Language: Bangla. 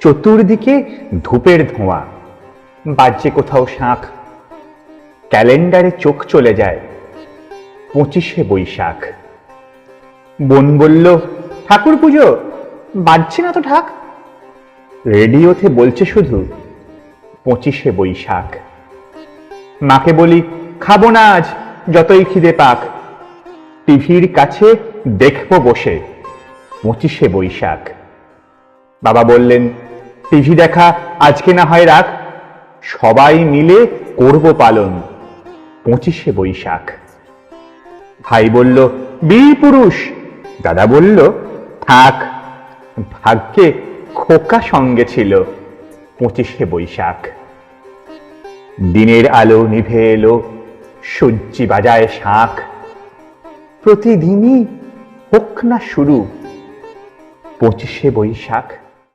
চতুর্দিকে ধূপের ধোঁয়া। বাজছে কোথাও শাঁখ। ক্যালেন্ডারে চোখ চলে যায় পঁচিশে বৈশাখ। বোন বলল, ঠাকুর পুজো, বাজছে না তো ঠাক রেডিওতে বলছে শুধু, পঁচিশে বৈশাখ। মাকে বলি, খাব না আজ, যতই খিদে পাক। টিভির কাছে দেখব বসে, পঁচিশে বৈশাখ। বাবা বললেন টিভি দেখা, আজকে না হয় রাখ। সবাই মিলে করব পালন। পঁচিশে বৈশাখ। ভাই বলল, বীর পুরুষ। দাদা বলল, থাক। ভাগ্যে খোকা সঙ্গে ছিল পঁচিশে বৈশাখ। দিনের আলো নিভে এলো, সূর্যি বাজায় শাঁখ। প্রতিদিনই হোক না শুরু পঁচিশে বৈশাখ।